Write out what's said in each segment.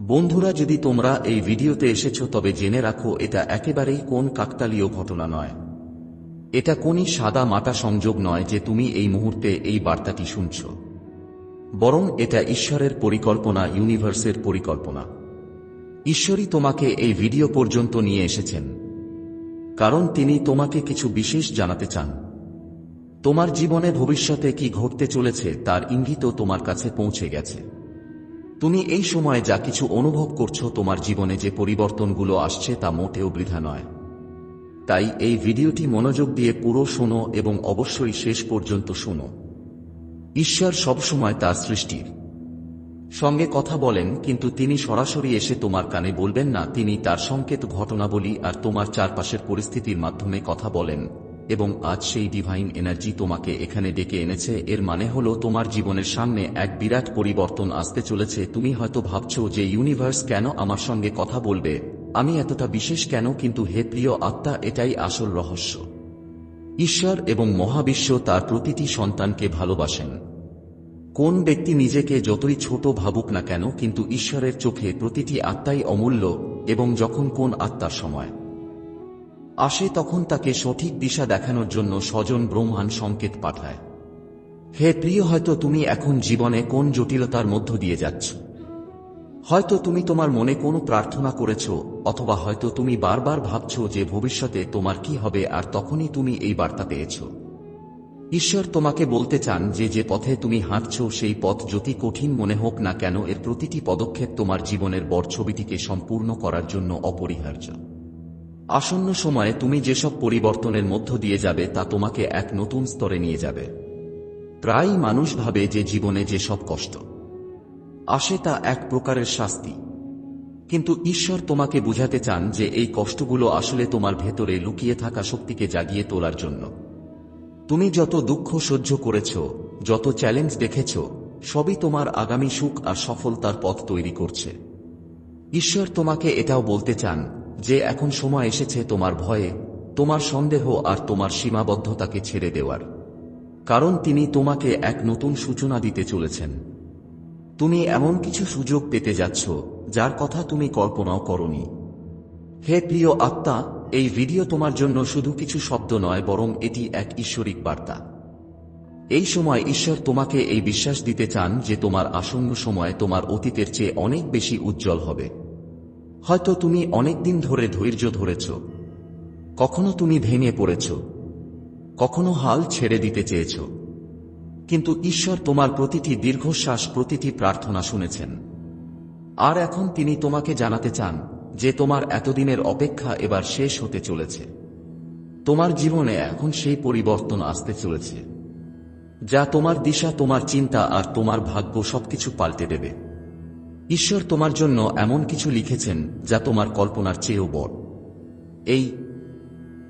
বন্ধুরা, যদি তোমরা এই ভিডিওতে এসেছ, তবে জেনে রাখো, এটা একেবারেই কোন কাকতালীয় ঘটনা নয়। এটা কোনই সাদা মাটা সংযোগ নয় যে তুমি এই মুহূর্তে এই বার্তাটি শুনছ। বরং এটা ঈশ্বরের পরিকল্পনা, ইউনিভার্সের পরিকল্পনা। ঈশ্বরই তোমাকে এই ভিডিও পর্যন্ত নিয়ে এসেছেন। কারণ তিনি তোমাকে কিছু বিশেষ জানাতে চান। তোমার জীবনে ভবিষ্যতে কি ঘটতে চলেছে, তার ইঙ্গিতও তোমার কাছে পৌঁছে গেছে। তুমি এই সময়ে যা কিছু অনুভব করছ তোমার জীবনে যে পরিবর্তনগুলো আসছে তা মোটেও বৃথা নয়। তাই এই ভিডিওটি মনোযোগ দিয়ে পুরো শোনো এবং অবশ্যই শেষ পর্যন্ত শোনো। ঈশ্বর সবসময় তার সৃষ্টির। সঙ্গে কথা বলেন, কিন্তু তিনি সরাসরি এসে তোমার কানে বলবেন না, তিনি তার সংকেত ঘটনাবলী আর তোমার চারপাশের পরিস্থিতির মাধ্যমে কথা বলেন। এবং আজ সেই ডিভাইন এনার্জি তোমাকে এখানে ডেকে এনেছে। এর মানে হলো তোমার জীবনের সামনে এক বিরাট পরিবর্তন আসতে চলেছে। তুমি হয়তো ভাবছ যে ইউনিভার্স কেন আমার সঙ্গে কথা বলবে? আমি এতটা বিশেষ কেন? কিন্তু হে প্রিয় আত্মা, এটাই আসল রহস্য। ঈশ্বর এবং মহাবিশ্ব তার প্রতিটি সন্তানকে ভালোবাসেন। কোন ব্যক্তি নিজেকে যতই ছোট ভাবুক না কেন, কিন্তু ঈশ্বরের চোখে প্রতিটি আত্মাই অমূল্য এবং যখন কোন আত্মার সময়। আসে তখন তাকে সঠিক দিশা দেখানোর জন্য স্বজন ব্রহ্মাণ সংকেত পাঠায়। হে প্রিয়, হয়তো তুমি এখন জীবনে কোন জটিলতার মধ্য দিয়ে যাচ্ছ? হয়তো তুমি তোমার মনে কোনো প্রার্থনা করেছ, অথবা হয়তো তুমি বারবার ভাবছ যে ভবিষ্যতে তোমার কি হবে আর তখনই তুমি এই বার্তা পেয়েছ। ঈশ্বর তোমাকে বলতে চান যে যে পথে তুমি হাঁটছ সেই পথ যদি কঠিন মনে হোক না কেন, এর প্রতিটি পদক্ষেপ তোমার জীবনের বড় ছবিটিকে সম্পূর্ণ করার জন্য অপরিহার্য। আসন্ন সময়ে তুমি যেসব পরিবর্তনের মধ্য দিয়ে যাবে তা তোমাকে এক নতুন স্তরে নিয়ে যাবে। প্রায় মানুষ ভাবে যে জীবনে যেসব কষ্ট। আসে তা এক প্রকারের শাস্তি। কিন্তু ঈশ্বর তোমাকে বুঝাতে চান যে এই কষ্টগুলো আসলে তোমার ভেতরে লুকিয়ে থাকা শক্তিকে জাগিয়ে তোলার জন্য। তুমি যত দুঃখ সহ্য করেছ, যত চ্যালেঞ্জ দেখেছ, সবই তোমার আগামী সুখ আর সফলতার পথ তৈরি করছে। ঈশ্বর তোমাকে এটাও বলতে চান যে এখন সময় এসেছে তোমার ভয়ে, তোমার সন্দেহ আর তোমার সীমাবদ্ধতাকে ছেড়ে দেওয়ার। কারণ তিনি তোমাকে এক নতুন সূচনা দিতে চলেছেন। তুমি এমন কিছু সুযোগ পেতে যাচ্ছ, যার কথা তুমি কল্পনাও করনি। হে প্রিয় আত্মা, এই ভিডিও তোমার জন্য শুধু কিছু শব্দ নয়, বরং এটি এক ঈশ্বরিক বার্তা। এই সময় ঈশ্বর তোমাকে এই বিশ্বাস দিতে চান যে তোমার আসন্ন সময় তোমার অতীতের চেয়ে অনেক বেশি উজ্জ্বল হবে। হয়তো তুমি অনেক দিন ধরে ধৈর্য ধরেছ। কখনো তুমি ভেঙে পড়েছ। কখনো হাল ছেড়ে দিতে চেয়েছ। কিন্তু ঈশ্বর তোমার প্রতিটি দীর্ঘশ্বাস, প্রতিটি প্রার্থনা শুনেছেন। আর এখন তিনি তোমাকে জানাতে চান যে তোমার এতদিনের অপেক্ষা এবার শেষ হতে চলেছে। তোমার জীবনে এখন সেই পরিবর্তন আসতে চলেছে। যা তোমার দিশা, তোমার চিন্তা আর তোমার ভাগ্য সবকিছু পাল্টে দেবে। ঈশ্বর তোমার জন্য এমন কিছু লিখেছেন যা তোমার কল্পনার চেয়েও বড়। এই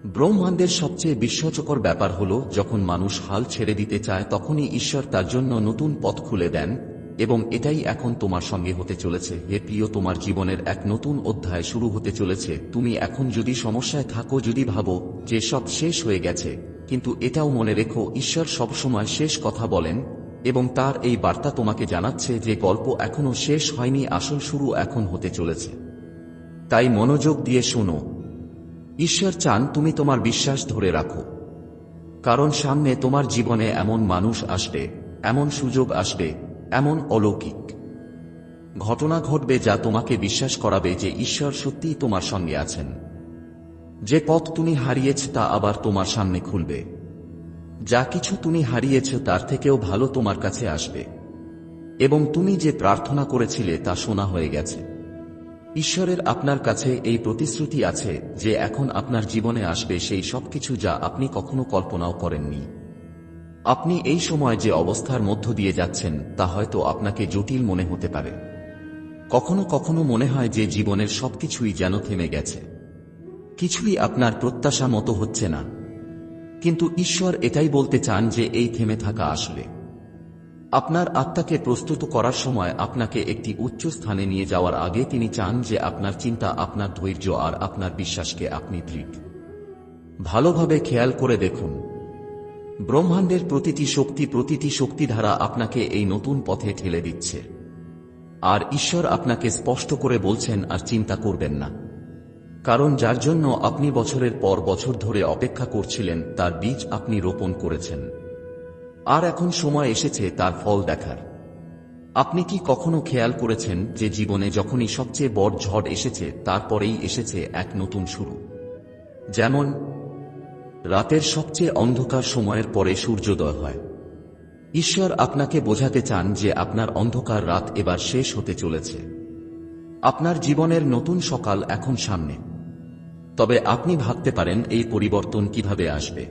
ব্রহ্মাণ্ডের সবচেয়ে বিস্ময়কর ব্যাপার হল, যখন মানুষ হাল ছেড়ে দিতে চায়, তখনই ঈশ্বর তার জন্য নতুন পথ খুলে দেন, এবং এটাই এখন তোমার সঙ্গে হতে চলেছে। হে প্রিয়, তোমার জীবনের এক নতুন অধ্যায় শুরু হতে চলেছে। তুমি এখন যদি সমস্যায় থাকো, যদি ভাবো যে সব শেষ হয়ে গেছে, কিন্তু এটাও মনে রেখো, ঈশ্বর সবসময় শেষ কথা বলেন এবং তার এই বার্তা তোমাকে জানাচ্ছে যে গল্প এখনও শেষ হয়নি, আসল শুরু এখন হতে চলেছে। তাই মনোযোগ দিয়ে শোনো। ঈশ্বর চান তুমি তোমার বিশ্বাস ধরে রাখো। কারণ সামনে তোমার জীবনে এমন মানুষ আসবে, এমন সুযোগ আসবে, এমন অলৌকিক ঘটনা ঘটবে যা তোমাকে বিশ্বাস করাবে যে ঈশ্বর সত্যিই তোমার সঙ্গে আছেন। যে পথ তুমি হারিয়েছ তা আবার তোমার সামনে খুলবে। যা কিছু তুমি হারিয়েছ তার থেকেও ভালো তোমার কাছে আসবে। এবং তুমি যে প্রার্থনা করেছিলে তা শোনা হয়ে গেছে। ঈশ্বরের আপনার কাছে এই প্রতিশ্রুতি আছে যে এখন আপনার জীবনে আসবে সেই সবকিছু যা আপনি কখনো কল্পনাও করেননি। আপনি এই সময় যে অবস্থার মধ্য দিয়ে যাচ্ছেন, তা হয়তো আপনাকে জটিল মনে হতে পারে। কখনো কখনো মনে হয় যে জীবনের সবকিছুই যেন থেমে গেছে। কিছুই আপনার প্রত্যাশা মতো হচ্ছে না। কিন্তু ঈশ্বর এটাই বলতে চান যে এই থেমে থাকা আসলে। আপনার আত্মাকে প্রস্তুত করার সময় আপনাকে একটি উচ্চ স্থানে নিয়ে যাওয়ার আগে তিনি চান যে আপনার চিন্তা আপনার ধৈর্য আর আপনার বিশ্বাসকে আপনি দৃঢ়। ভালোভাবে খেয়াল করে দেখুন। ব্রহ্মাণ্ডের প্রতিটি শক্তি প্রতিটি শক্তিধারা আপনাকে এই নতুন পথে ঠেলে দিচ্ছে। আর ঈশ্বর আপনাকে স্পষ্ট করে বলছেন, আর চিন্তা করবেন না। কারণ যার জন্য আপনি বছরের পর বছর ধরে অপেক্ষা করছিলেন, তার বীজ আপনি রোপণ করেছেন। আর এখন সময় এসেছে তার ফল দেখার। আপনি কি কখনো খেয়াল করেছেন যে জীবনে যখনই সবচেয়ে বড় ঝড় এসেছে, তারপরেই এসেছে এক নতুন শুরু? যেমন, রাতের সবচেয়ে অন্ধকার সময়ের পরে সূর্যোদয় হয়। ঈশ্বর আপনাকে বোঝাতে চান যে আপনার অন্ধকার রাত এবার শেষ হতে চলেছে। আপনার জীবনের নতুন সকাল এখন সামনে। তবে আপনি ভাবতে পারেন এই পরিবর্তন কীভাবে আসবে।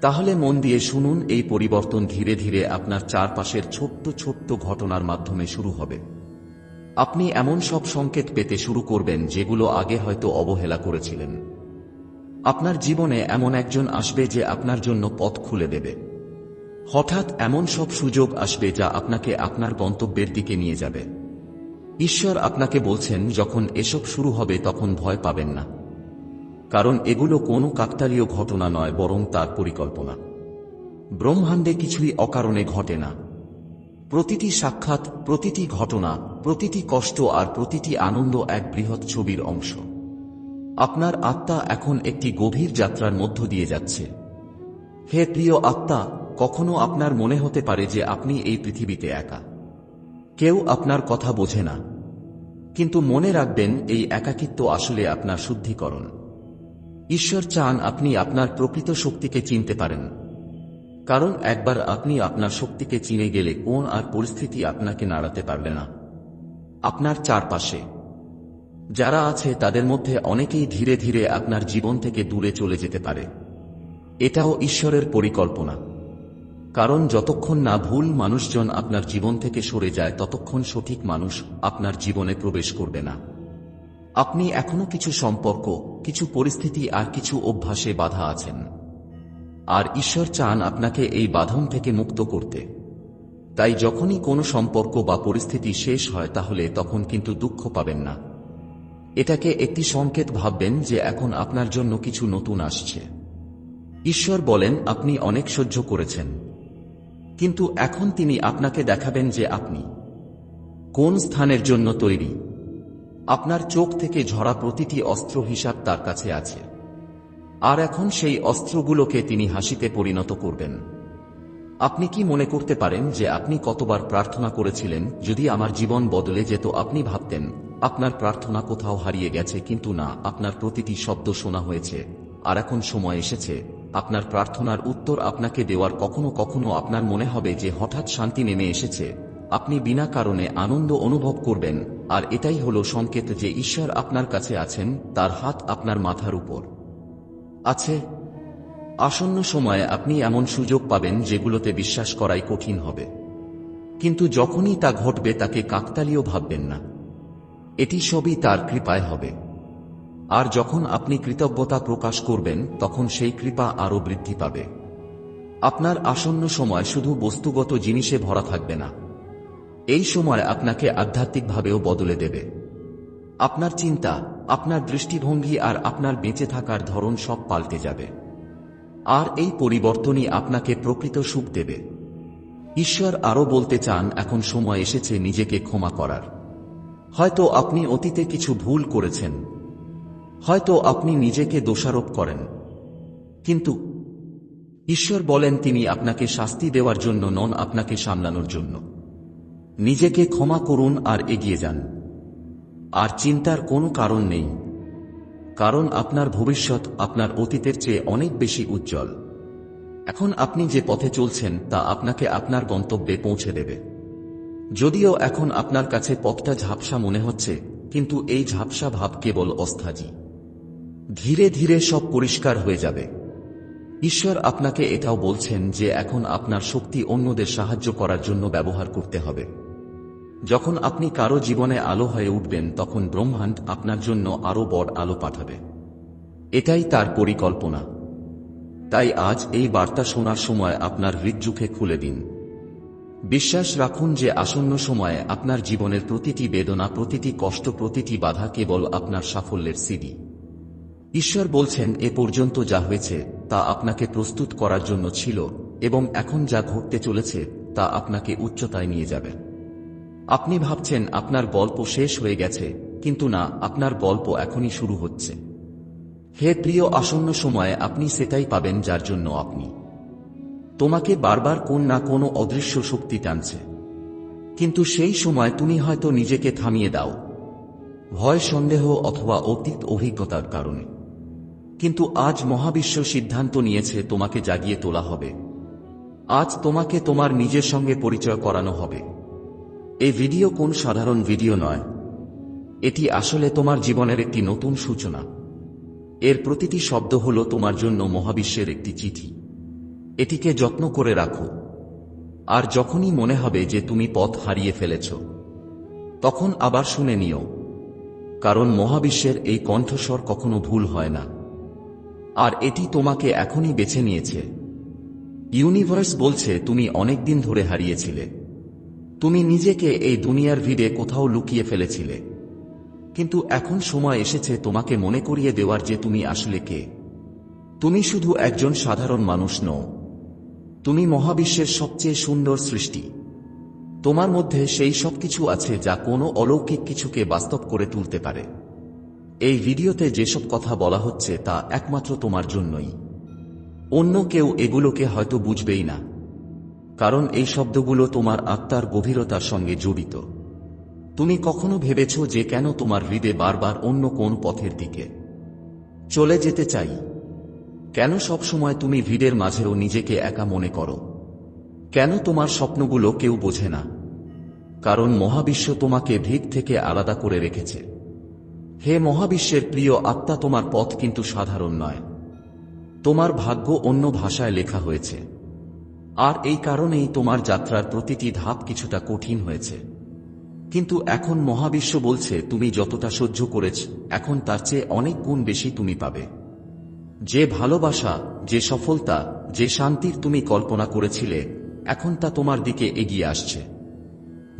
তাহলে মন দিয়ে শুনুন, এই পরিবর্তন ধীরে ধীরে আপনার চারপাশের ছোট্ট ছোট্ট ঘটনার মাধ্যমে শুরু হবে। আপনি এমন সব সংকেত পেতে শুরু করবেন যেগুলো আগে হয়তো অবহেলা করেছিলেন। আপনার জীবনে এমন একজন আসবে যে আপনার জন্য পথ খুলে দেবে। হঠাৎ এমন সব সুযোগ আসবে যা আপনাকে আপনার গন্তব্যের দিকে নিয়ে যাবে। ঈশ্বর আপনাকে বলছেন, যখন এসব শুরু হবে তখন ভয় পাবেন না। কারণ এগুলো কোনো কাকতালীয় ঘটনা নয়, বরং তার পরিকল্পনা। ব্রহ্মাণ্ডে কিছুই অকারণে ঘটে না। প্রতিটি সাক্ষাৎ, প্রতিটি ঘটনা, প্রতিটি কষ্ট আর প্রতিটি আনন্দ এক বৃহৎ ছবির অংশ। আপনার আত্মা এখন একটি গভীর যাত্রার মধ্য দিয়ে যাচ্ছে। হে প্রিয় আত্মা, কখনো আপনার মনে হতে পারে যে আপনি এই পৃথিবীতে একা। কেউ আপনার কথা বোঝে না। কিন্তু মনে রাখবেন, এই একাকিত্ব আসলে আপনার শুদ্ধিকরণ। ঈশ্বর চান আপনি আপনার প্রকৃত শক্তিকে চিনতে পারেন। কারণ একবার আপনি আপনার শক্তিকে চিনে গেলে কোন আর পরিস্থিতি আপনাকে নাড়াতে পারবে না। আপনার চারপাশে যারা আছে তাদের মধ্যে অনেকেই ধীরে ধীরে আপনার জীবন থেকে দূরে চলে যেতে পারে। এটাও ঈশ্বরের পরিকল্পনা। কারণ যতক্ষণ না ভুল মানুষজন আপনার জীবন থেকে সরে যায়, ততক্ষণ সঠিক মানুষ আপনার জীবনে প্রবেশ করবে না। আপনি এখনও কিছু সম্পর্ক কিছু পরিস্থিতি আর কিছু অভ্যাসে বাধা আছেন। আর ঈশ্বর চান আপনাকে এই বাঁধন থেকে মুক্ত করতে। তাই যখনই কোনো সম্পর্ক বা পরিস্থিতি শেষ হয় তাহলে তখন কিন্তু দুঃখ পাবেন না। এটাকে একটি সংকেত ভাববেন যে এখন আপনার জন্য কিছু নতুন আসছে। ঈশ্বর বলেন, আপনি অনেক সহ্য করেছেন। কিন্তু এখন তিনি আপনাকে দেখাবেন যে আপনি কোন স্থানের জন্য তৈরি। আপনার চোখ থেকে ঝরা প্রতিটি অস্ত্র হিসাব তার কাছে আছে। আর এখন সেই অস্ত্রগুলোকে তিনি হাসিতে পরিণত করবেন। আপনি কি মনে করতে পারেন যে আপনি কতবার প্রার্থনা করেছিলেন, যদি আমার জীবন বদলে যেত আপনি ভাবতেন, আপনার প্রার্থনা কোথাও হারিয়ে গেছে কিন্তু না, আপনার প্রতিটি শব্দ শোনা হয়েছে, আর এখন সময় এসেছে, আপনার প্রার্থনার উত্তর আপনাকে দেওয়ার কখনো কখনো আপনার মনে হবে যে হঠাৎ শান্তি নেমে এসেছে, আপনি বিনা কারণে আনন্দ অনুভব করবেন আর এটাই হলো সংকেত যে ঈশ্বর আপনার কাছে আছেন, তার হাত আপনার মাথার উপর। আছে, আসন্ন সময়ে আপনি এমন সুযোগ পাবেন যেগুলোতে বিশ্বাস করাই কঠিন হবে। কিন্তু যখনই তা ঘটবে তাকে কাকতালীয় ভাববেন না। এটি সবই তার কৃপায় হবে। আর যখন আপনি কৃতজ্ঞতা প্রকাশ করবেন, তখন সেই কৃপা আরও বৃদ্ধি পাবে। আপনার আসন্ন সময় শুধু বস্তুগত জিনিসে ভরা থাকবে না। এই সময় আপনাকে আধ্যাত্মিকভাবেও বদলে দেবে। আপনার চিন্তা, আপনার দৃষ্টিভঙ্গি আর আপনার বেঁচে থাকার ধরন সব পাল্টে যাবে। আর এই পরিবর্তনই আপনাকে প্রকৃত সুখ দেবে। ঈশ্বর আরও বলতে চান, এখন সময় এসেছে নিজেকে ক্ষমা করার। হয়তো আপনি অতীতে কিছু ভুল করেছেন। হয়তো আপনি নিজেকে দোষারোপ করেন। কিন্তু ঈশ্বর বলেন, তিনি আপনাকে শাস্তি দেওয়ার জন্য নন, আপনাকে সামলানোর জন্য। নিজেকে ক্ষমা করুন আর এগিয়ে যান। আর চিন্তার কোনো কারণ নেই, কারণ আপনার ভবিষ্যৎ আপনার অতীতের চেয়ে অনেক বেশি উজ্জ্বল। এখন আপনি যে পথে চলছেন তা আপনাকে আপনার গন্তব্যে পৌঁছে দেবে। যদিও এখন আপনার কাছে পথটা ঝাপসা মনে হচ্ছে, কিন্তু এই ঝাপসা ভাব কেবল অস্থাজি ধীরে ধীরে সব পরিষ্কার হয়ে যাবে। ঈশ্বর আপনাকে এটাও বলছেন যে এখন আপনার শক্তি অন্যদের সাহায্য করার জন্য ব্যবহার করতে হবে। যখন আপনি কারও জীবনে আলো হয়ে উঠবেন, তখন ব্রহ্মাণ্ড আপনার জন্য আরও বড় আলো পাঠাবে। এটাই তার পরিকল্পনা। তাই আজ এই বার্তা শোনার সময় আপনার হৃদযুখে খুলে দিন। বিশ্বাস রাখুন যে আসন্ন সময়ে আপনার জীবনের প্রতিটি বেদনা, প্রতিটি কষ্ট, প্রতিটি বাধা কেবল আপনার সাফল্যের সিডি। ঈশ্বর বলছেন, এ পর্যন্ত যা হয়েছে, তা আপনাকে প্রস্তুত করার জন্য ছিল এবং এখন যা ঘটতে চলেছে, তা আপনাকে উচ্চতায় নিয়ে যাবে। আপনি ভাবছেন আপনার গল্প শেষ হয়ে গেছে, কিন্তু না, আপনার গল্প এখনই শুরু হচ্ছে। হে প্রিয় আসন্ন সময়ে আপনি সেটাই পাবেন যার জন্য আপনি। তোমাকে বারবার কোন না কোনো অদৃশ্য শক্তি টানছে। কিন্তু সেই সময় তুমি হয়তো নিজেকে থামিয়ে দাও। ভয়, সন্দেহ অথবা অতীত অভিজ্ঞতার কারণে। কিন্তু আজ মহাবিশ্ব সিদ্ধান্ত নিয়েছে তোমাকে জাগিয়ে তোলা হবে। আজ তোমাকে তোমার নিজের সঙ্গে পরিচয় করানো হবে। এই ভিডিও কোন সাধারণ ভিডিও নয়। এটি আসলে তোমার জীবনের একটি নতুন সূচনা। এর প্রতিটি শব্দ হল তোমার জন্য মহাবিশ্বের একটি চিঠি। এটিকে যত্ন করে রাখো। আর যখনই মনে হবে যে তুমি পথ হারিয়ে ফেলেছ, তখন আবার শুনে নিও, কারণ মহাবিশ্বের এই কণ্ঠস্বর কখনো ভুল হয় না। আর এটি তোমাকে এখনই বেছে নিয়েছে। ইউনিভার্স বলছে, তুমি অনেক দিন ধরে হারিয়েছিলে। তুমি নিজেকে এই দুনিয়ার ভিড়ে কোথাও লুকিয়ে ফেলেছিলে। কিন্তু এখন সময় এসেছে তোমাকে মনে করিয়ে দেওয়ার যে তুমি আসলে কে। তুমি শুধু একজন সাধারণ মানুষ নও। তুমি মহাবিশ্বের সবচেয়ে সুন্দর সৃষ্টি। তোমার মধ্যে সেই সব কিছু আছে যা কোনো অলৌকিক কিছুকে বাস্তব করে তুলতে পারে। এই ভিডিওতে যেসব কথা বলা হচ্ছে তা একমাত্র তোমার জন্যই। অন্য কেউ এগুলোকে হয়তো বুঝবেই না। কারণ এই শব্দগুলো তোমার আত্মার গভীরতার সঙ্গে জড়িত। তুমি কখনো ভেবেছ যে কেন তোমার হৃদে বারবার অন্য কোন পথের দিকে? চলে যেতে চাই। কেন সব সময় তুমি ভিড়ের মাঝেও নিজেকে একা মনে করো? কেন তোমার স্বপ্নগুলো কেউ বোঝে না? কারণ মহাবিশ্ব তোমাকে ভিড় থেকে আলাদা করে রেখেছে। হে মহাবিশ্বের প্রিয় আত্মা, তোমার পথ কিন্তু সাধারণ নয়। তোমার ভাগ্য অন্য ভাষায় লেখা হয়েছে। আর এই কারণেই তোমার যাত্রার প্রতিটি ধাপ কিছুটা কঠিন হয়েছে। কিন্তু এখন মহাবিশ্ব বলছে, তুমি যতটা সহ্য করেছ, এখন তার চেয়ে অনেক গুণ বেশি তুমি পাবে। যে ভালোবাসা, যে সফলতা, যে শান্তির তুমি কল্পনা করেছিলে, এখন তা তোমার দিকে এগিয়ে আসছে।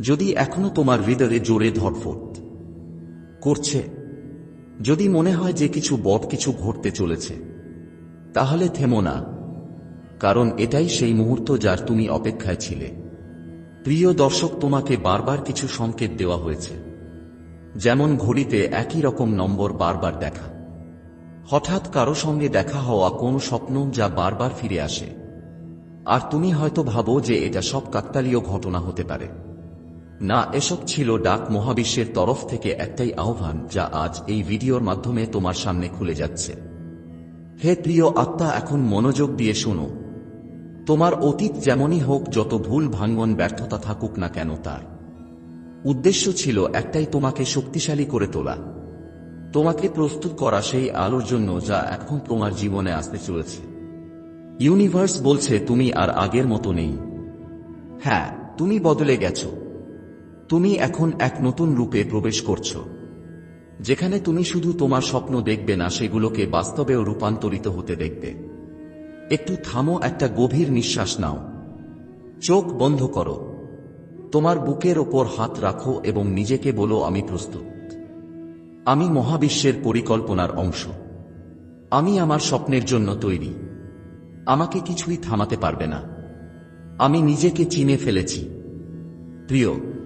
যদি এখনও তোমার হৃদয়ে জোরে ধরফট করছে, যদি মনে হয় যে কিছু বট কিছু ঘটতে চলেছে, তাহলে থেমো না। কারণ এটাই সেই মুহূর্ত যার তুমি অপেক্ষায় ছিলে। প্রিয় দর্শক, তোমাকে বারবার কিছু সংকেত দেওয়া হয়েছে। যেমন ঘড়িতে একই রকম নম্বর বারবার দেখা। হঠাৎ কারও সঙ্গে দেখা হওয়া কোন স্বপ্ন যা বারবার ফিরে আসে। আর তুমি হয়তো ভাবো যে এটা সব কাকতালীয় ঘটনা হতে পারে। না, এসব ছিল ডাক মহাবিশ্বের তরফ থেকে একটাই আহ্বান যা আজ এই ভিডিওর মাধ্যমে তোমার সামনে খুলে যাচ্ছে। হে প্রিয় আত্মা, এখন মনোযোগ দিয়ে শোনো। তোমার অতীত যেমনই হোক, যত ভুল ভাঙ্গন ব্যর্থতা থাকুক না কেন তার। উদ্দেশ্য ছিল একটাই তোমাকে শক্তিশালী করে তোলা। তোমাকে প্রস্তুত করা সেই আলোর জন্য যা এখন তোমার জীবনে আসতে চলেছে। ইউনিভার্স বলছে, তুমি আর আগের মতো নেই। হ্যাঁ তুমি বদলে গেছো। তুমি এখন এক নতুন রূপে প্রবেশ করছ। যেখানে তুমি শুধু তোমার স্বপ্ন দেখবে না, সেগুলোকে বাস্তবেও রূপান্তরিত হতে দেখবে। একটু থামো, একটা গভীর নিঃশ্বাস নাও। চোখ বন্ধ করো। তোমার বুকের ওপর হাত রাখো এবং নিজেকে বলো, আমি প্রস্তুত। আমি মহাবিশ্বের পরিকল্পনার অংশ। আমি আমার স্বপ্নের জন্য তৈরি। আমাকে কিছুই থামাতে পারবে না। আমি নিজেকে চিনে ফেলেছি। প্রিয়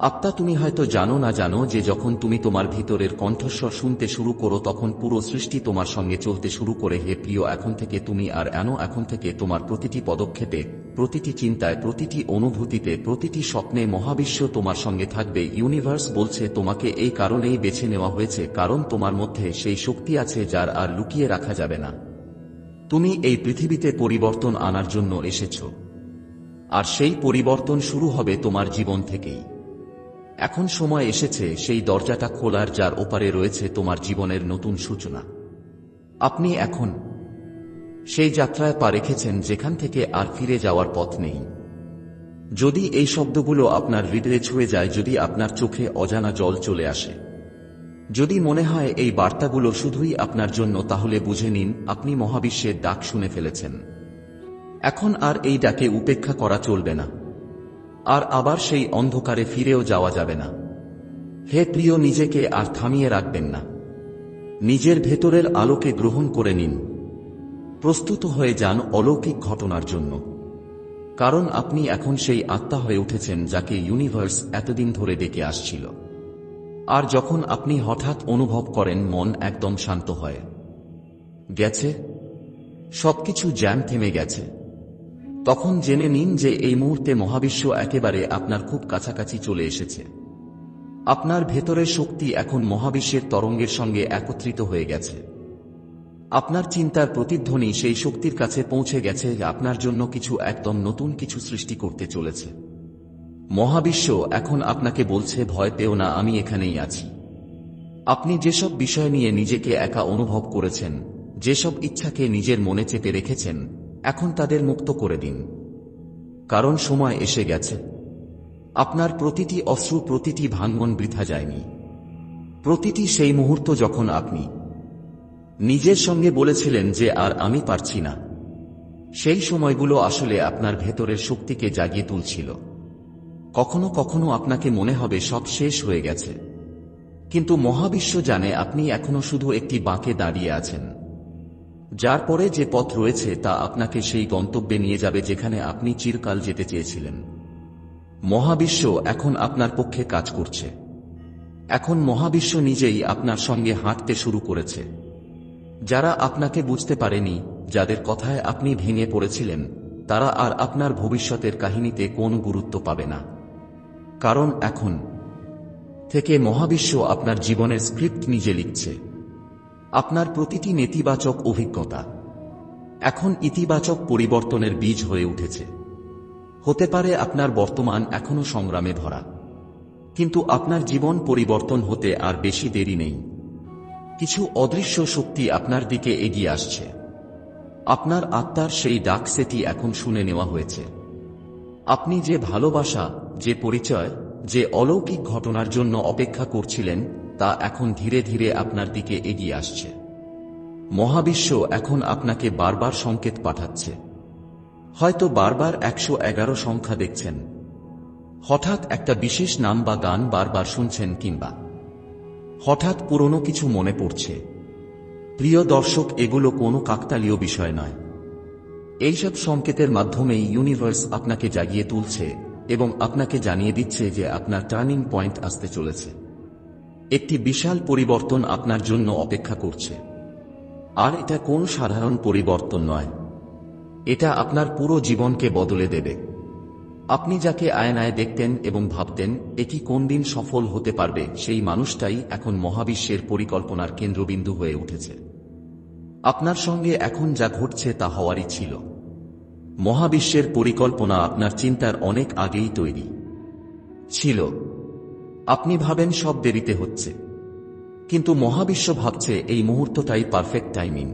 আত্মা তুমি হয়তো জানো না জানো যে যখন তুমি তোমার ভিতরের কণ্ঠস্বর শুনতে শুরু করো তখন পুরো সৃষ্টি তোমার সঙ্গে চলতে শুরু করে, হে প্রিয়, এখন থেকে তুমি আর এন, এখন থেকে তোমার প্রতিটি পদক্ষেপে, প্রতিটি চিন্তায়, প্রতিটি অনুভূতিতে, প্রতিটি স্বপ্নে মহাবিশ্ব তোমার সঙ্গে থাকবে। ইউনিভার্স বলছে, তোমাকে এই কারণেই বেছে নেওয়া হয়েছে, কারণ তোমার মধ্যে সেই শক্তি আছে যার আর লুকিয়ে রাখা যাবে না। তুমি এই পৃথিবীতে পরিবর্তন আনার জন্য এসেছ। আর সেই পরিবর্তন শুরু হবে তোমার জীবন থেকেই। এখন সময় এসেছে, সেই দরজাটা খোলার যার ওপারে রয়েছে তোমার জীবনের নতুন সূচনা। আপনি এখন সেই যাত্রায় পা রেখেছেন যেখান থেকে আর ফিরে যাওয়ার পথ নেই। যদি এই শব্দগুলো আপনার হৃদয়ে ছুঁয়ে যায়, যদি আপনার চোখে অজানা জল চলে আসে, যদি মনে হয় এই বার্তাগুলো শুধুই আপনার জন্য, তাহলে বুঝে নিন, আপনি মহাবিশ্বের ডাক শুনে ফেলেছেন। এখন আর এই ডাকে উপেক্ষা করা চলবে না। আর আবার সেই অন্ধকারে ফিরেও যাওয়া যাবে না। হে প্রিয়, নিজেকে আর থামিয়ে রাখবেন না। নিজের ভেতরের আলোকে গ্রহণ করে নিন। প্রস্তুত হয়ে যান অলৌকিক ঘটনার জন্য। কারণ আপনি এখন সেই আত্মা হয়ে উঠেছেন যাকে ইউনিভার্স এতদিন ধরে ডেকে আসছিল। আর যখন আপনি হঠাৎ অনুভব করেন, মন একদম শান্ত হয়। গেছে? সবকিছু জ্যাম থেমে গেছে। তখন জেনে নিন যে এই মুহূর্তে মহাবিশ্ব একেবারে আপনার খুব কাছাকাছি চলে এসেছে। আপনার ভেতরের শক্তি এখন মহাবিশ্বের তরঙ্গের সঙ্গে একত্রিত হয়ে গেছে। আপনার চিন্তার প্রতিধ্বনি সেই শক্তির কাছে পৌঁছে গেছে, আপনার জন্য কিছু একদম নতুন কিছু সৃষ্টি করতে চলেছে। মহাবিশ্ব এখন আপনাকে বলছে, ভয় পেও না, আমি এখানেই আছি। আপনি যেসব বিষয় নিয়ে নিজেকে একা অনুভব করেছেন, যেসব ইচ্ছাকে নিজের মনে চেপে রেখেছেন এখন তাদের মুক্ত করে দিন। কারণ সময় এসে গেছে। আপনার প্রতিটি অশ্রু, প্রতিটি ভাঙ্গন বৃথা যায়নি। প্রতিটি সেই মুহূর্ত যখন আপনি নিজের সঙ্গে বলেছিলেন যে, আর আমি পারছি না। সেই সময়গুলো আসলে আপনার ভেতরের শক্তিকে জাগিয়ে তুলছিল। কখনো কখনো আপনাকে মনে হবে সব শেষ হয়ে গেছে। কিন্তু মহাবিশ্ব জানে আপনি এখনও শুধু একটি বাঁকে দাঁড়িয়ে আছেন। যার পরে যে পথ রয়েছে তা আপনাকে সেই গন্তব্যে নিয়ে যাবে যেখানে আপনি চিরকাল যেতে চেয়েছিলেন। মহাবিশ্ব এখন আপনার পক্ষে কাজ করছে। এখন মহাবিশ্ব নিজেই আপনার সঙ্গে হাঁটতে শুরু করেছে। যারা আপনাকে বুঝতে পারেনি, যাদের কথায় আপনি ভেঙে পড়েছিলেন, তারা আর আপনার ভবিষ্যতের কাহিনীতে কোন গুরুত্ব পাবে না। কারণ এখন থেকে মহাবিশ্ব আপনার জীবনের স্ক্রিপ্ট নিজে লিখছে। আপনার প্রতিটি নেতিবাচক অভিজ্ঞতা এখন ইতিবাচক পরিবর্তনের বীজ হয়ে উঠেছে। হতে পারে আপনার বর্তমান এখনও সংগ্রামে ভরা। কিন্তু আপনার জীবন পরিবর্তন হতে আর বেশি দেরি নেই। কিছু অদৃশ্য শক্তি আপনার দিকে এগিয়ে আসছে। আপনার আত্মার সেই ডাক সেটি এখন শুনে নেওয়া হয়েছে। আপনি যে ভালোবাসা, যে পরিচয়, যে অলৌকিক ঘটনার জন্য অপেক্ষা করছিলেন তা এখন ধীরে ধীরে আপনার দিকে এগিয়ে আসছে। মহাবিশ্ব এখন আপনাকে বারবার সংকেত পাঠাচ্ছে। হয়তো বারবার একশো এগারো সংখ্যা দেখছেন। হঠাৎ একটা বিশেষ নাম বা গান বারবার শুনছেন কিংবা। হঠাৎ পুরনো কিছু মনে পড়ছে। প্রিয় দর্শক, এগুলো কোনো কাকতালীয় বিষয় নয়। এইসব সংকেতের মাধ্যমেই ইউনিভার্স আপনাকে জাগিয়ে তুলছে এবং আপনাকে জানিয়ে দিচ্ছে যে আপনার টার্নিং পয়েন্ট আসতে চলেছে। একটি বিশাল পরিবর্তন আপনার জন্য অপেক্ষা করছে। আর এটা কোন সাধারণ পরিবর্তন নয়। এটা আপনার পুরো জীবনকে বদলে দেবে। আপনি যাকে আয়নায় দেখতেন এবং ভাবতেন, এটি কোন দিন সফল হতে পারবে, সেই মানুষটাই এখন মহাবিশ্বের পরিকল্পনার কেন্দ্রবিন্দু হয়ে উঠেছে। আপনার সঙ্গে এখন যা ঘটছে তা হওয়ারই ছিল। মহাবিশ্বের পরিকল্পনা আপনার চিন্তার অনেক আগেই তৈরি। ছিল। আপনি ভাবেন সব দেরিতে হচ্ছে। কিন্তু মহাবিশ্ব ভাবছে এই মুহূর্তটাই পারফেক্ট টাইমিং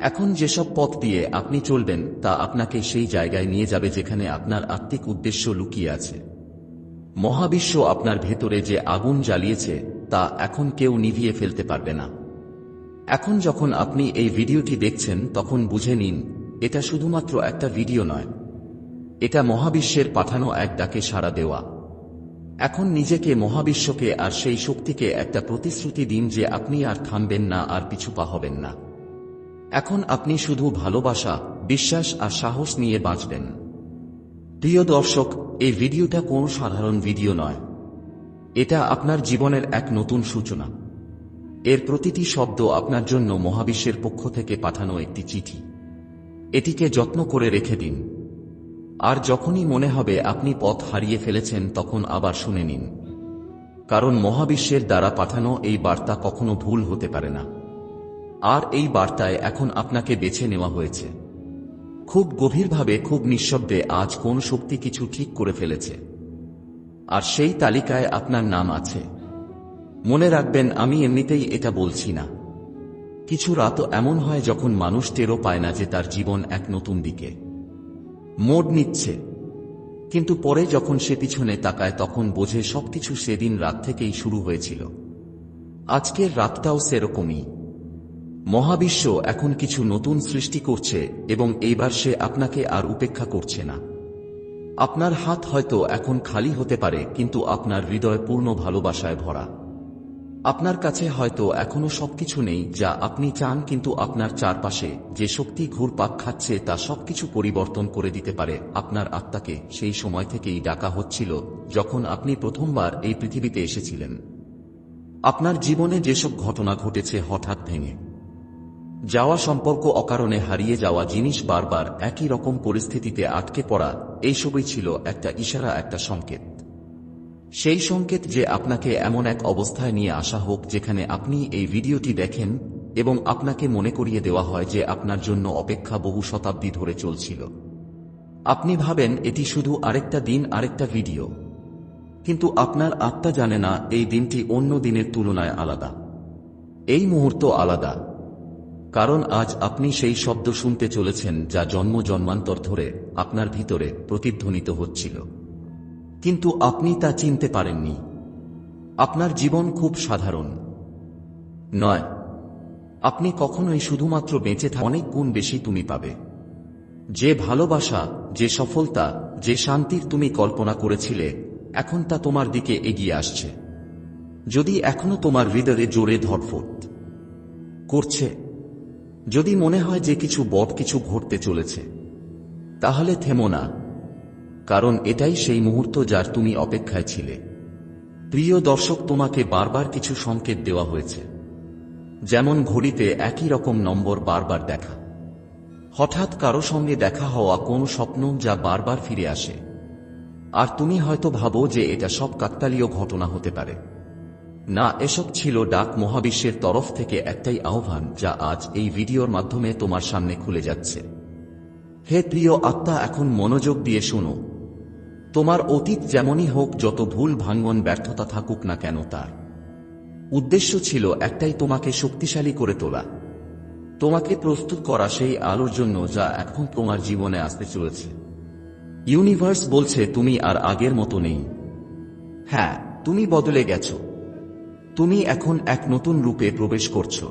এখন যেসব পথ দিয়ে আপনি চলবেন, তা আপনাকে সেই জায়গায় নিয়ে যাবে যেখানে আপনার আত্মিক উদ্দেশ্য লুকিয়ে আছে। মহাবিশ্ব আপনার ভেতরে যে আগুন জ্বালিয়েছে, তা এখন কেউ নিভিয়ে ফেলতে পারবে না। এখন যখন আপনি এই ভিডিওটি দেখছেন, তখন বুঝে নিন, এটা শুধুমাত্র একটা ভিডিও নয়। এটা মহাবিশ্বের পাঠানো এক ডাকে সাড়া দেওয়া। এখন নিজেকে মহাবিশ্বকে আর সেই শক্তিকে একটা প্রতিশ্রুতি দিন যে আপনি আর থামবেন না, আর পিছু পা হবেন না। এখন আপনি শুধু ভালোবাসা, বিশ্বাস আর সাহস নিয়ে বাঁচবেন। প্রিয় দর্শক, এই ভিডিওটা কোন সাধারণ ভিডিও নয়। এটা আপনার জীবনের এক নতুন সূচনা। এর প্রতিটি শব্দ আপনার জন্য মহাবিশ্বের পক্ষ থেকে পাঠানো একটি চিঠি। এটিকে যত্ন করে রেখে দিন। আর যখনই মনে হবে আপনি পথ হারিয়ে ফেলেছেন, তখন আবার শুনে নিন। কারণ মহাবিশ্বের দ্বারা পাঠানো এই বার্তা কখনো ভুল হতে পারে না। আর এই বার্তায় এখন আপনাকে বেছে নেওয়া হয়েছে। খুব গভীরভাবে, খুব নিঃশব্দে আজ কোন শক্তি কিছু ঠিক করে ফেলেছে। আর সেই তালিকায় আপনার নাম আছে। মনে রাখবেন, আমি এমনিতেই এটা বলছি না। কিছু রাতও এমন হয় যখন মানুষ টেরও পায় না যে তার জীবন এক নতুন দিকে। মোড নিচ্ছে। কিন্তু পরে যখন সে পিছনে তাকায়, তখন বোঝে সবকিছু সেদিন রাত থেকেই শুরু হয়েছিল। আজকের রাতটাও সেরকমই। মহাবিশ্ব এখন কিছু নতুন সৃষ্টি করছে এবং এইবার সে আপনাকে আর উপেক্ষা করছে না। আপনার হাত হয়তো এখন খালি হতে পারে, কিন্তু আপনার হৃদয় পূর্ণ ভালোবাসায় ভরা। আপনার কাছে হয়তো এখনও সবকিছু নেই যা আপনি চান, কিন্তু আপনার চারপাশে যে শক্তি ঘুরপাক খাচ্ছে তা সবকিছু পরিবর্তন করে দিতে পারে। আপনার আত্মাকে সেই সময় থেকেই ডাকা হচ্ছিল যখন আপনি প্রথমবার এই পৃথিবীতে এসেছিলেন। আপনার জীবনে যেসব ঘটনা ঘটেছে হঠাৎ ভেঙে। যাওয়া সম্পর্ক অকারণে হারিয়ে যাওয়া জিনিস বারবার একই রকম পরিস্থিতিতে আটকে পড়া, এইসবই ছিল একটা ইশারা, একটা সংকেত। সেই সংকেত যে আপনাকে এমন এক অবস্থায় নিয়ে আসা হোক যেখানে আপনি এই ভিডিওটি দেখেন এবং আপনাকে মনে করিয়ে দেওয়া হয় যে আপনার জন্য অপেক্ষা বহু শতাব্দী ধরে চলছিল। আপনি ভাবেন এটি শুধু আরেকটা দিন, আরেকটা ভিডিও। কিন্তু আপনার আত্মা জানে না এই দিনটি অন্য দিনের তুলনায় আলাদা। এই মুহূর্ত আলাদা। কারণ আজ আপনি সেই শব্দ শুনতে চলেছেন যা জন্ম জন্মান্তর ধরে আপনার ভিতরে প্রতিধ্বনিত হচ্ছিল। কিন্তু আপনি তা চিনতে পারেননি। আপনার জীবন খুব সাধারণ। নয়, আপনি কখনোই শুধুমাত্র বেঁচে থাকা অনেক গুণ বেশি তুমি পাবে। যে ভালোবাসা, যে সফলতা, যে শান্তির তুমি কল্পনা করেছিলে, এখন তা তোমার দিকে এগিয়ে আসছে। যদি এখনও তোমার হৃদয়ে জোরে ধরফট করছে, যদি মনে হয় যে কিছু বট কিছু ঘটতে চলেছে, তাহলে থেমো না। কারণ এটাই সেই মুহূর্ত যার তুমি অপেক্ষায় ছিলে। প্রিয় দর্শক, তোমাকে বারবার কিছু সংকেত দেওয়া হয়েছে। যেমন ঘড়িতে একই রকম নম্বর বারবার দেখা। হঠাৎ কারও সঙ্গে দেখা হওয়া কোন স্বপ্ন যা বারবার ফিরে আসে। আর তুমি হয়তো ভাবো যে এটা সব কাকতালীয় ঘটনা হতে পারে। না, এসব ছিল ডাক মহাবিশ্বের তরফ থেকে একটাই আহ্বান যা আজ এই ভিডিওর মাধ্যমে তোমার সামনে খুলে যাচ্ছে। হে প্রিয় আত্মা, এখন মনোযোগ দিয়ে শোনো। তোমার অতীত যেমনই হোক, যত ভুল ভাঙ্গন ব্যর্থতা থাকুক না কেন তার। উদ্দেশ্য ছিল একটাই তোমাকে শক্তিশালী করে তোলা। তোমাকে প্রস্তুত করা সেই আলোর জন্য যা এখন তোমার জীবনে আসতে চলেছে। ইউনিভার্স বলছে, তুমি আর আগের মতো নেই। হ্যাঁ তুমি বদলে গেছো। তুমি এখন এক নতুন রূপে প্রবেশ করছ।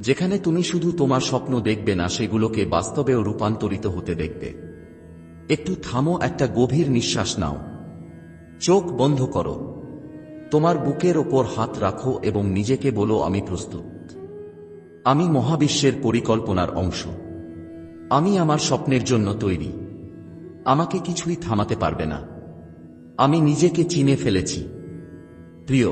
যেখানে তুমি শুধু তোমার স্বপ্ন দেখবে না, সেগুলোকে বাস্তবেও রূপান্তরিত হতে দেখবে। একটু থামো, একটা গভীর নিঃশ্বাস নাও। চোখ বন্ধ করো। তোমার বুকের ওপর হাত রাখো এবং নিজেকে বলো, আমি প্রস্তুত। আমি মহাবিশ্বের পরিকল্পনার অংশ। আমি আমার স্বপ্নের জন্য তৈরি। আমাকে কিছুই থামাতে পারবে না। আমি নিজেকে চিনে ফেলেছি। প্রিয়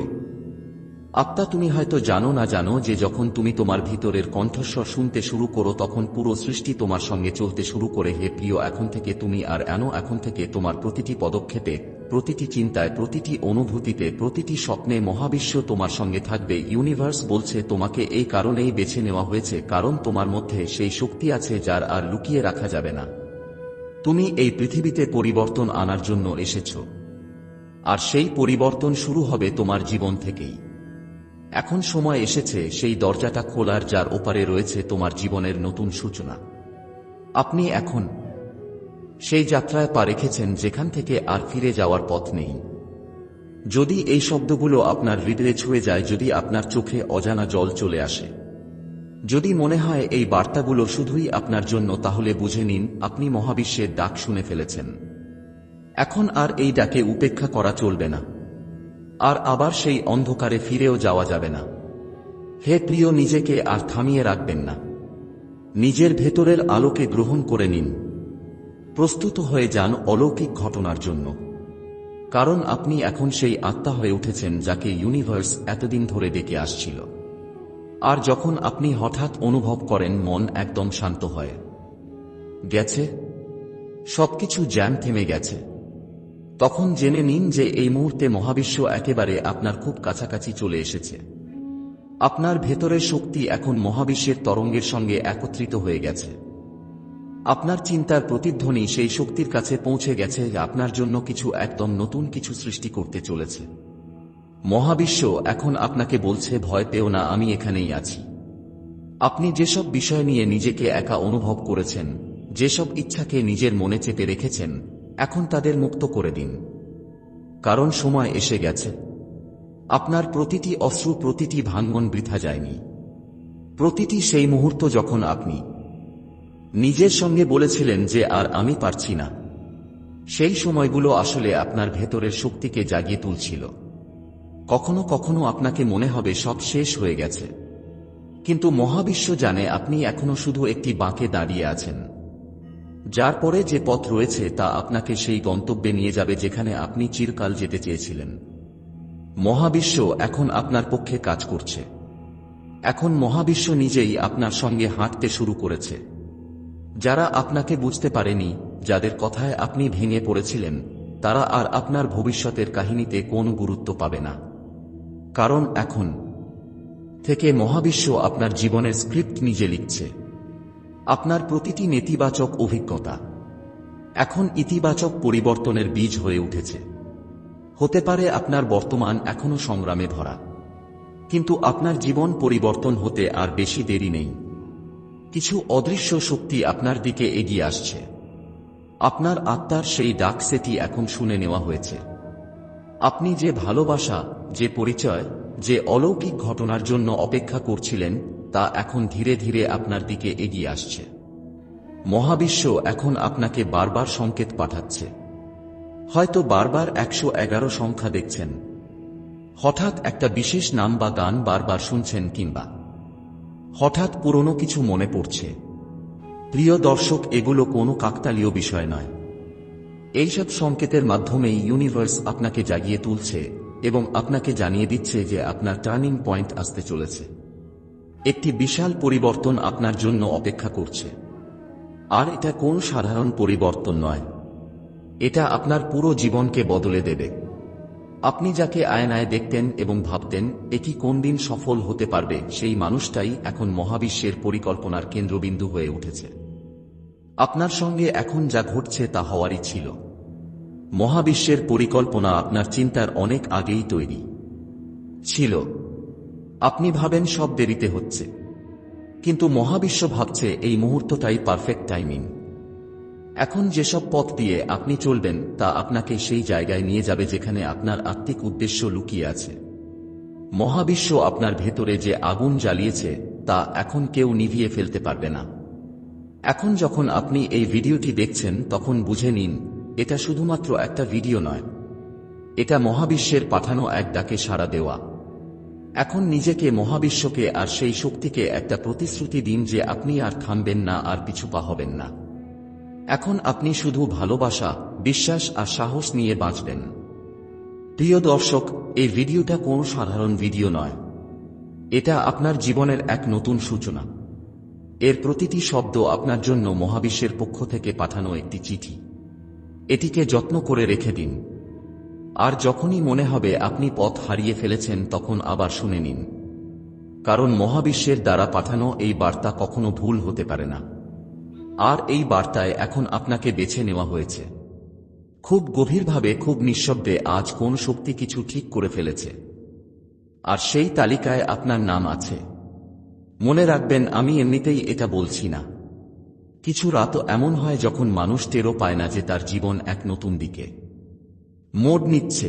আত্মা তুমি হয়তো জানো না জানো যে যখন তুমি তোমার ভিতরের কণ্ঠস্বর শুনতে শুরু করো তখন পুরো সৃষ্টি তোমার সঙ্গে চলতে শুরু করে, হে প্রিয়, এখন থেকে তুমি আর এন, এখন থেকে তোমার প্রতিটি পদক্ষেপে, প্রতিটি চিন্তায়, প্রতিটি অনুভূতিতে, প্রতিটি স্বপ্নে মহাবিশ্ব তোমার সঙ্গে থাকবে। ইউনিভার্স বলছে, তোমাকে এই কারণেই বেছে নেওয়া হয়েছে, কারণ তোমার মধ্যে সেই শক্তি আছে যার আর লুকিয়ে রাখা যাবে না। তুমি এই পৃথিবীতে পরিবর্তন আনার জন্য এসেছ। আর সেই পরিবর্তন শুরু হবে তোমার জীবন থেকেই। এখন সময় এসেছে, সেই দরজাটা খোলার যার ওপারে রয়েছে তোমার জীবনের নতুন সূচনা। আপনি এখন সেই যাত্রায় পা রেখেছেন যেখান থেকে আর ফিরে যাওয়ার পথ নেই। যদি এই শব্দগুলো আপনার হৃদয়ে ছুঁয়ে যায়, যদি আপনার চোখে অজানা জল চলে আসে, যদি মনে হয় এই বার্তাগুলো শুধুই আপনার জন্য, তাহলে বুঝে নিন, আপনি মহাবিশ্বের ডাক শুনে ফেলেছেন। এখন আর এই ডাকে উপেক্ষা করা চলবে না। আর আবার সেই অন্ধকারে ফিরেও যাওয়া যাবে না। হে প্রিয়, নিজেকে আর থামিয়ে রাখবেন না। নিজের ভেতরের আলোকে গ্রহণ করে নিন। প্রস্তুত হয়ে যান অলৌকিক ঘটনার জন্য। কারণ আপনি এখন সেই আত্মা হয়ে উঠেছেন যাকে ইউনিভার্স এতদিন ধরে ডেকে আসছিল। আর যখন আপনি হঠাৎ অনুভব করেন, মন একদম শান্ত হয়। গেছে? সবকিছু জ্যাম থেমে গেছে। তখন জেনে নিন যে এই মুহূর্তে মহাবিশ্ব একেবারে আপনার খুব কাছাকাছি চলে এসেছে। আপনার ভেতরের শক্তি এখন মহাবিশ্বের তরঙ্গের সঙ্গে একত্রিত হয়ে গেছে। আপনার চিন্তার প্রতিধ্বনি সেই শক্তির কাছে পৌঁছে গেছে, আপনার জন্য কিছু একদম নতুন কিছু সৃষ্টি করতে চলেছে। মহাবিশ্ব এখন আপনাকে বলছে, ভয় পেও না, আমি এখানেই আছি। আপনি যেসব বিষয় নিয়ে নিজেকে একা অনুভব করেছেন, যেসব ইচ্ছাকে নিজের মনে চেপে রেখেছেন এখন তাদের মুক্ত করে দিন। কারণ সময় এসে গেছে। আপনার প্রতিটি অশ্রু, প্রতিটি ভাঙ্গন বৃথা যায়নি। প্রতিটি সেই মুহূর্ত যখন আপনি নিজের সঙ্গে বলেছিলেন যে, আর আমি পারছি না। সেই সময়গুলো আসলে আপনার ভেতরের শক্তিকে জাগিয়ে তুলছিল। কখনো কখনো আপনাকে মনে হবে সব শেষ হয়ে গেছে। কিন্তু মহাবিশ্ব জানে আপনি এখনও শুধু একটি বাঁকে দাঁড়িয়ে আছেন। যার পরে যে পথ রয়েছে তা আপনাকে সেই গন্তব্যে নিয়ে যাবে যেখানে আপনি চিরকাল যেতে চেয়েছিলেন। মহাবিশ্ব এখন আপনার পক্ষে কাজ করছে। এখন মহাবিশ্ব নিজেই আপনার সঙ্গে হাঁটতে শুরু করেছে। যারা আপনাকে বুঝতে পারেনি, যাদের কথায় আপনি ভেঙে পড়েছিলেন, তারা আর আপনার ভবিষ্যতের কাহিনীতে কোনো গুরুত্ব পাবে না। কারণ এখন থেকে মহাবিশ্ব আপনার জীবনের স্ক্রিপ্ট নিজে লিখছে। আপনার প্রতিটি নেতিবাচক অভিজ্ঞতা এখন ইতিবাচক পরিবর্তনের বীজ হয়ে উঠেছে। হতে পারে আপনার বর্তমান এখনও সংগ্রামে ভরা। কিন্তু আপনার জীবন পরিবর্তন হতে আর বেশি দেরি নেই। কিছু অদৃশ্য শক্তি আপনার দিকে এগিয়ে আসছে। আপনার আত্মার সেই ডাক সেটি এখন শুনে নেওয়া হয়েছে। আপনি যে ভালোবাসা, যে পরিচয়, যে অলৌকিক ঘটনার জন্য অপেক্ষা করছিলেন তা এখন ধীরে ধীরে আপনার দিকে এগিয়ে আসছে। মহাবিশ্ব এখন আপনাকে বারবার সংকেত পাঠাচ্ছে। হয়তো বারবার একশো এগারো সংখ্যা দেখছেন। হঠাৎ একটা বিশেষ নাম বা গান বারবার শুনছেন কিংবা হঠাৎ পুরনো কিছু মনে পড়ছে। প্রিয় দর্শক, এগুলো কোনো কাকতালীয় বিষয় নয়। এইসব সংকেতের মাধ্যমেই ইউনিভার্স আপনাকে জাগিয়ে তুলছে এবং আপনাকে জানিয়ে দিচ্ছে যে আপনার টার্নিং পয়েন্ট আসতে চলেছে। একটি বিশাল পরিবর্তন আপনার জন্য অপেক্ষা করছে। আর এটা কোন সাধারণ পরিবর্তন নয়। এটা আপনার পুরো জীবনকে বদলে দেবে। আপনি যাকে আয়নায় দেখতেন এবং ভাবতেন এটি কোন দিন সফল হতে পারবে, সেই মানুষটাই এখন মহাবিশ্বের পরিকল্পনার কেন্দ্রবিন্দু হয়ে উঠেছে। আপনার সঙ্গে এখন যা ঘটছে তা হওয়ারই ছিল। মহাবিশ্বের পরিকল্পনা আপনার চিন্তার অনেক আগেই তৈরি। ছিল। আপনি ভাবেন সব দেরিতে হচ্ছে। কিন্তু মহাবিশ্ব ভাবছে এই মুহূর্তটাই পারফেক্ট টাইমিং এখন যেসব পথ দিয়ে আপনি চলবেন, তা আপনাকে সেই জায়গায় নিয়ে যাবে যেখানে আপনার আত্মিক উদ্দেশ্য লুকিয়ে আছে। মহাবিশ্ব আপনার ভেতরে যে আগুন জ্বালিয়েছে, তা এখন কেউ নিভিয়ে ফেলতে পারবে না। এখন যখন আপনি এই ভিডিওটি দেখছেন, তখন বুঝে নিন, এটা শুধুমাত্র একটা ভিডিও নয়। এটা মহাবিশ্বের পাঠানো এক ডাকে সাড়া দেওয়া। এখন নিজেকে মহাবিশ্বকে আর সেই শক্তিকে একটা প্রতিশ্রুতি দিন যে আপনি আর থামবেন না আর পিছু পা হবেন না। এখন আপনি শুধু ভালোবাসা, বিশ্বাস আর সাহস নিয়ে বাঁচবেন। প্রিয় দর্শক, এই ভিডিওটা কোনো সাধারণ ভিডিও নয়। এটা আপনার জীবনের এক নতুন সূচনা। এর প্রতিটি শব্দ আপনার জন্য মহাবিশ্বের পক্ষ থেকে পাঠানো একটি চিঠি। এটিকে যত্ন করে রেখে দিন। আর যখনই মনে হবে আপনি পথ হারিয়ে ফেলেছেন, তখন আবার শুনে নিন। কারণ মহাবিশ্বের দ্বারা পাঠানো এই বার্তা কখনো ভুল হতে পারে না। আর এই বার্তায় এখন আপনাকে বেছে নেওয়া হয়েছে। খুব গভীরভাবে, খুব নিঃশব্দে আজ কোন শক্তি কিছু ঠিক করে ফেলেছে। আর সেই তালিকায় আপনার নাম আছে। মনে রাখবেন, আমি এমনিতেই এটা বলছি না। কিছু রাতও এমন হয় যখন মানুষ টেরও পায় না যে তার জীবন এক নতুন দিকে। মোড় নিচ্ছে